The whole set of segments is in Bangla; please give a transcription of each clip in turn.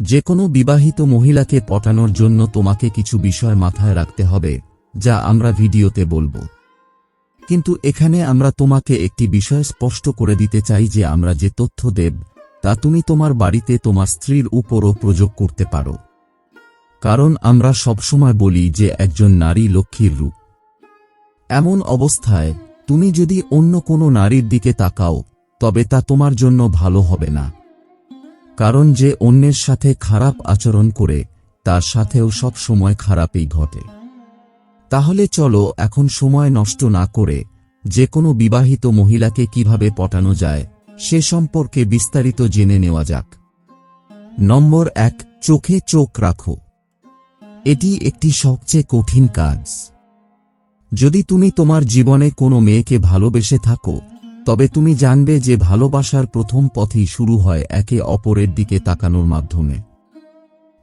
যে কোনো বিবাহিত মহিলাকে পটানোর জন্য তোমাকে কিছু বিষয় মাথায় রাখতে হবে, যা আমরা ভিডিওতে বলব। কিন্তু এখানে আমরা তোমাকে একটি বিষয় স্পষ্ট করে দিতে চাই যে আমরা যে তথ্য দেব, তা তুমি তোমার বাড়িতে তোমার স্ত্রীর উপরও প্রয়োগ করতে পারো। কারণ আমরা সবসময় বলি যে একজন নারী লক্ষ্মীর রূপ। এমন অবস্থায় তুমি যদি অন্য কোনো নারীর দিকে তাকাও, তবে তা তোমার জন্য ভালো হবে না। কারণ যে অন্যের সাথে খারাপ আচরণ করে, তার সাথেও সব সময় খারাপই ঘটে। তাহলে চলো এখন সময় নষ্ট না করে, যে কোনো বিবাহিত মহিলাকে কীভাবে পটানো যায়, সে সম্পর্কে বিস্তারিত জেনে নেওয়া যাক। নম্বর এক, চোখে চোখ রাখো। এটি একটি সবচেয়ে কঠিন কাজ। যদি তুমি তোমার জীবনে কোনো মেয়েকে ভালোবেসে থাকো তবে তুমি জানবে যে ভালোবাসার প্রথম পথই শুরু হয় একে অপরের দিকে তাকানোর মাধ্যমে।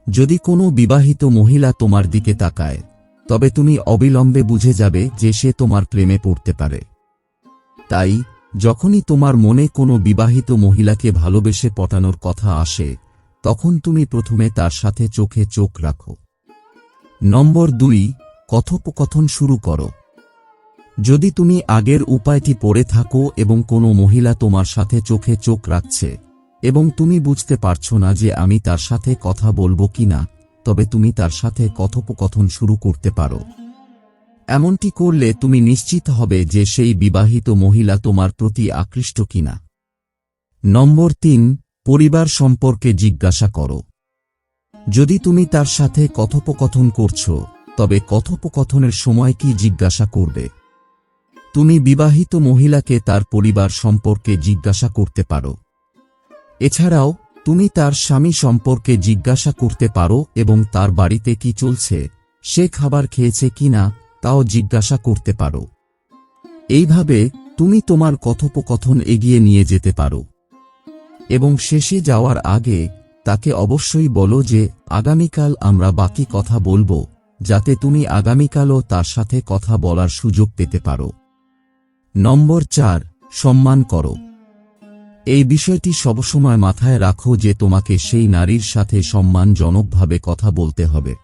যদি কোনো বিবাহিত মহিলা তোমার দিকে তাকায়, তবে তুমি অবিলম্বে বুঝে যাবে যে সে তোমার প্রেমে পড়তে পারে। তাই, যখনই তোমার মনে কোনো বিবাহিত মহিলাকে ভালোবেসে পটানোর কথা আসে, তখন তুমি প্রথমে তার সাথে চোখে চোখ রাখো। নম্বর দুই, কথোপকথন শুরু করো। যদি তুমি আগের উপায়টি পড়ে থাকো এবং কোনো মহিলা তোমার সাথে চোখে চোখ রাখছে, এবং তুমি বুঝতে পারছ না যে আমি তার সাথে কথা বলব কিনা তবে তুমি তার সাথে কথোপকথন শুরু করতে পারো। এমনটি করলে তুমি নিশ্চিত হবে যে সেই বিবাহিত মহিলা তোমার প্রতি আকৃষ্ট কিনা নম্বর তিন, পরিবার সম্পর্কে জিজ্ঞাসা করো। যদি তুমি তার সাথে কথোপকথন করছ, তবে কথোপকথনের সময় কি জিজ্ঞাসা করবে? তুমি বিবাহিত মহিলাকে তার পরিবার সম্পর্কে জিজ্ঞাসা করতে পারো। এছাড়াও, তুমি তার স্বামী সম্পর্কে জিজ্ঞাসা করতে পারো এবং তার বাড়িতে কি চলছে, সে খাবার খেয়েছে কিনা তাও জিজ্ঞাসা করতে পারো। এইভাবে, তুমি তোমার কথোপকথন এগিয়ে নিয়ে যেতে পারো। এবং শেষে যাওয়ার আগে, তাকে অবশ্যই বলো যে, আগামীকাল আমরা বাকি কথা বলব, যাতে তুমি আগামীকালও তার সাথে কথা বলার সুযোগ পেতে পারো। নম্বর চার, সম্মান করো। এই বিষয়টি সবসময় মাথায় রাখো যে তোমাকে সেই নারীর সাথে সম্মানজনকভাবে কথা বলতে হবে।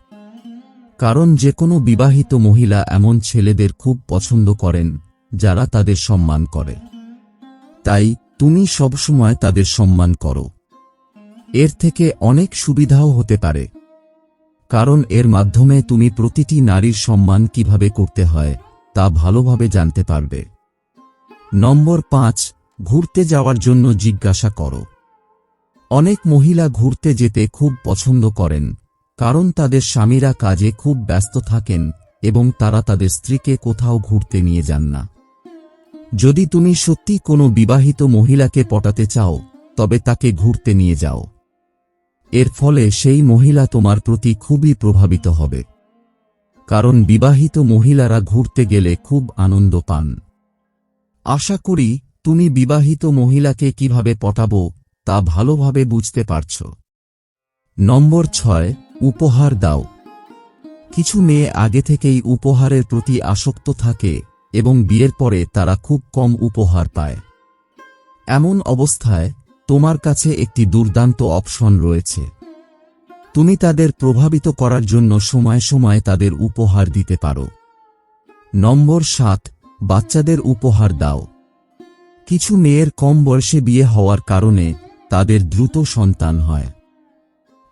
কারণ যে কোনো বিবাহিত মহিলা এমন ছেলেদের খুব পছন্দ করেন, যারা তাদের সম্মান করে। তাই তুমি সবসময় তাদের সম্মান করো। এর থেকে অনেক সুবিধাও হতে পারে। কারণ এর মাধ্যমে তুমি প্রতিটি নারীর সম্মান কীভাবে করতে হয়, তা ভালোভাবে জানতে পারবে। নম্বর পাঁচ, ঘুরতে যাওয়ার জন্য জিজ্ঞাসা করো। অনেক মহিলা ঘুরতে যেতে খুব পছন্দ করেন, কারণ তাদের স্বামীরা কাজে খুব ব্যস্ত থাকেন এবং তারা তাদের স্ত্রীকে কোথাও ঘুরতে নিয়ে যান না। যদি তুমি সত্যি কোনো বিবাহিত মহিলাকে পটাতে চাও, তবে তাকে ঘুরতে নিয়ে যাও। এর ফলে সেই মহিলা তোমার প্রতি খুবই প্রভাবিত হবে। কারণ বিবাহিত মহিলারা ঘুরতে গেলে খুব আনন্দ পান। আশা করি, তুমি বিবাহিত মহিলাকে কীভাবে পটাবো, তা ভালোভাবে বুঝতে পারছ। নম্বর ছয়, উপহার দাও। কিছু মেয়ে আগে থেকেই উপহারের প্রতি আসক্ত থাকে এবং বিয়ের পরে তারা খুব কম উপহার পায়। এমন অবস্থায়, তোমার কাছে একটি দুর্দান্ত অপশন রয়েছে। তুমি তাদের প্রভাবিত করার জন্য সময় সময় তাদের উপহার দিতে পারো। নম্বর সাত বাচ্চাদের উপহার দাও। কিছু মেয়ের কম বয়সে বিয়ে হওয়ার কারণে তাদের দ্রুত সন্তান হয়।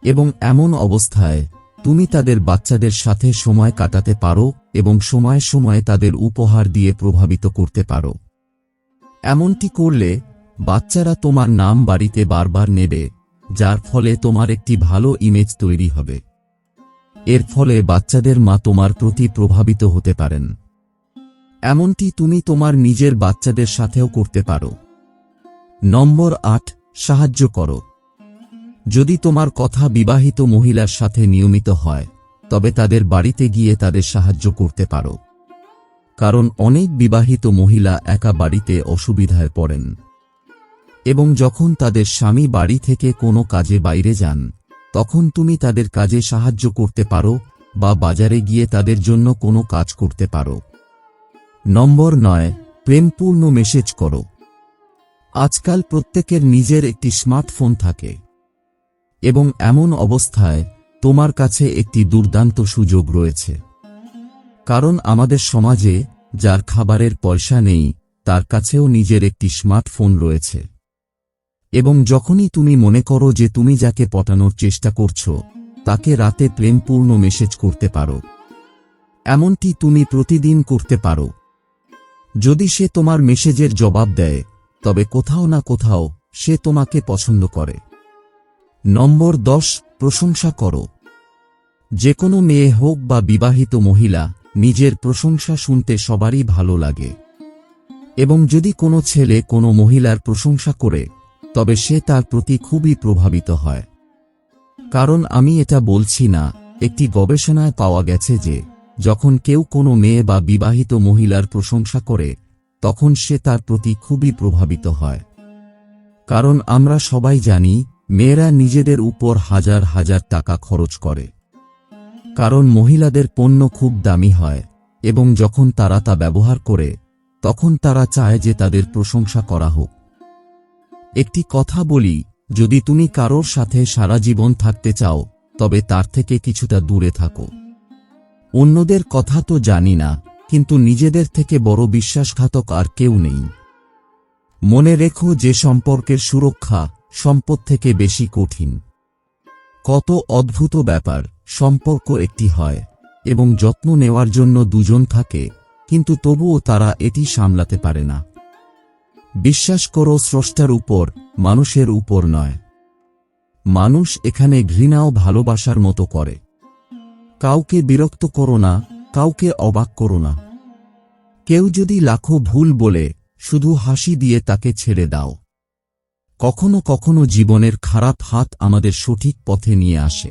এবং এমন অবস্থায় তুমি তাদের বাচ্চাদের সাথে সময় কাটাতে পারো এবং সময় সময় তাদের উপহার দিয়ে প্রভাবিত করতে পারো। এমনটি করলে বাচ্চারা তোমার নাম বাড়িতে বারবার নেবে, যার ফলে তোমার একটি ভালো ইমেজ তৈরি হবে। এর ফলে বাচ্চাদের মা তোমার প্রতি প্রভাবিত হতে পারেন। এমনটি তুমি তোমার নিজের বাচ্চাদের সাথেও করতে পারো। নম্বর আট, সাহায্য করো। যদি তোমার কথা বিবাহিত মহিলার সাথে নিয়মিত হয়, তবে তাদের বাড়িতে গিয়ে তাদের সাহায্য করতে পারো। কারণ অনেক বিবাহিত মহিলা একা বাড়িতে অসুবিধায় পড়েন। এবং যখন তাদের স্বামী বাড়ি থেকে কোনো কাজে বাইরে যান, তখন তুমি তাদের কাজে সাহায্য করতে পারো বা বাজারে গিয়ে তাদের জন্য কোনো কাজ করতে পারো। নম্বর নয়, প্রেমপূর্ণ মেসেজ করো। আজকাল প্রত্যেকের নিজের একটি স্মার্টফোন থাকে। এবং এমন অবস্থায় তোমার কাছে একটি দুর্দান্ত সুযোগ রয়েছে। কারণ আমাদের সমাজে যার খাবারের পয়সা নেই, তার কাছেও নিজের একটি স্মার্টফোন রয়েছে। এবং যখনই তুমি মনে করো যে তুমি যাকে পটানোর চেষ্টা করছ, তাকে রাতে প্রেমপূর্ণ মেসেজ করতে পারো। এমনটি তুমি প্রতিদিন করতে পারো। যদি সে তোমার মেসেজের জবাব দেয়, তবে কোথাও না কোথাও সে তোমাকে পছন্দ করে। নম্বর দশ, প্রশংসা করো। যে কোনো মেয়ে হোক বা বিবাহিত মহিলা, নিজের প্রশংসা শুনতে সবারই ভালো লাগে। এবং যদি কোনো ছেলে কোনো মহিলার প্রশংসা করে, তবে সে তার প্রতি খুবই প্রভাবিত হয়। কারণ আমি এটা বলছি না, একটি গবেষণায় পাওয়া গেছে যে যখন কেউ কোনো মেয়ে বা বিবাহিত মহিলার প্রশংসা করে, তখন সে তার প্রতি খুবই প্রভাবিত হয়। কারণ আমরা সবাই জানি, মেয়েরা নিজেদের উপর হাজার হাজার টাকা খরচ করে। কারণ মহিলাদের পণ্য খুব দামি হয়, এবং যখন তারা তা ব্যবহার করে, তখন তারা চায় যে তাদের প্রশংসা করা হোক। একটি কথা বলি, যদি তুমি কারোর সাথে সারা জীবন থাকতে চাও, তবে তার থেকে কিছুটা দূরে থাকো। অন্যদের কথা তো জানি না, কিন্তু নিজেদের থেকে বড় বিশ্বাসঘাতক আর কেউ নেই। মনে রেখো যে সম্পর্কের সুরক্ষা সম্পদ থেকে বেশি কঠিন। কত অদ্ভুত ব্যাপার, সম্পর্ক একটি হয়, এবং যত্ন নেওয়ার জন্য দুজন থাকে, কিন্তু তবুও তারা এটি সামলাতে পারে না। বিশ্বাস করো স্রষ্টার উপর, মানুষের উপর নয়। মানুষ এখানে ঘৃণাও ভালোবাসার মতো করে। কাউকে বিরক্ত করো না, কাউকে অবাক করো না। কেউ যদি লাখো ভুল বলে, শুধু হাসি দিয়ে তাকে ছেড়ে দাও। কখনো কখনো জীবনের খারাপ হাত আমাদের সঠিক পথে নিয়ে আসে।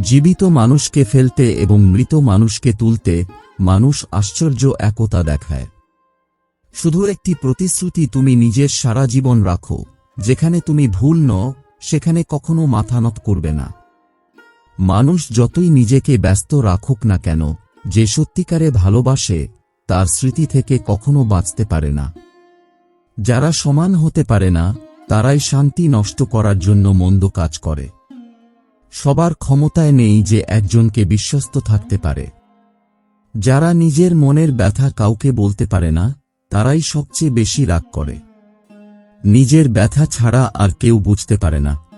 জীবিত মানুষকে ফেলতে এবং মৃত মানুষকে তুলতে মানুষ আশ্চর্য একতা দেখায়। শুধু একটি প্রতিশ্রুতি তুমি নিজের সারা জীবন রাখো, যেখানে তুমি ভুল ন সেখানে কখনো মাথা নত করবে না। মানুষ যতই নিজেকে ব্যস্ত রাখুক না কেন, যে সত্যিকারে ভালোবাসে, তার স্মৃতি থেকে কখনো বাঁচতে পারে না। যারা সমান হতে পারে না, তারাই শান্তি নষ্ট করার জন্য মন্দ কাজ করে। সবার ক্ষমতায় নেই যে একজনকে বিশ্বস্ত থাকতে পারে। যারা নিজের মনের ব্যথা কাউকে বলতে পারে না, তারাই সবচেয়ে বেশি রাগ করে। নিজের ব্যথা ছাড়া আর কেউ বুঝতে পারে না।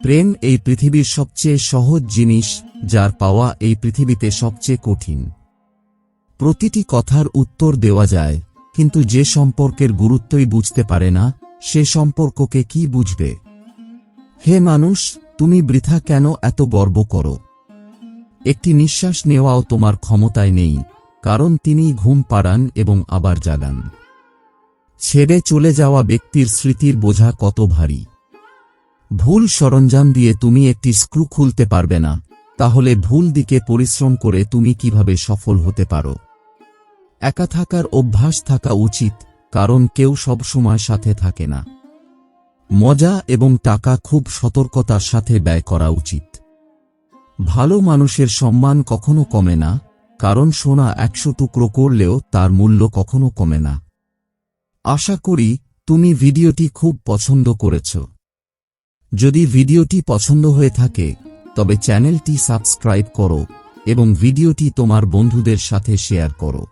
প্রেম এই পৃথিবীর সবচেয়ে সহজ জিনিস, যার পাওয়া এই পৃথিবীতে সবচেয়ে কঠিন। প্রতিটি কথার উত্তর দেওয়া যায়, কিন্তু যে সম্পর্কের গুরুত্বই বুঝতে পারে না, সে সম্পর্ককে কি বুঝবে? হে মানুষ, তুমি বৃথা কেন এত গর্ব করো? একটি নিঃশ্বাস নেওয়াও তোমার ক্ষমতায় নেই, কারণ তিনি ঘুম পাড়ান এবং আবার জাগান ছেড়ে চলে যাওয়া ব্যক্তির স্মৃতির বোঝা কত ভারী। ভুল সরঞ্জাম দিয়ে তুমি একটি স্ক্রু খুলতে পারবে না। তাহলে ভুল দিকে পরিশ্রম করে তুমি কীভাবে সফল হতে পারো? একা থাকার অভ্যাস থাকা উচিত, কারণ কেউ সবসময় সাথে থাকে না। মজা এবং টাকা খুব সতর্কতার সাথে ব্যয় করা উচিত। ভালো মানুষের সম্মান কখনো কমে না, কারণ সোনা একশো টুকরো করলেও তার মূল্য কখনো কমে না। আশা করি, তুমি ভিডিওটি খুব পছন্দ করেছ। যদি ভিডিওটি পছন্দ হয়ে থাকে, তবে চ্যানেলটি সাবস্ক্রাইব করো এবং ভিডিওটি তোমার বন্ধুদের সাথে শেয়ার করো।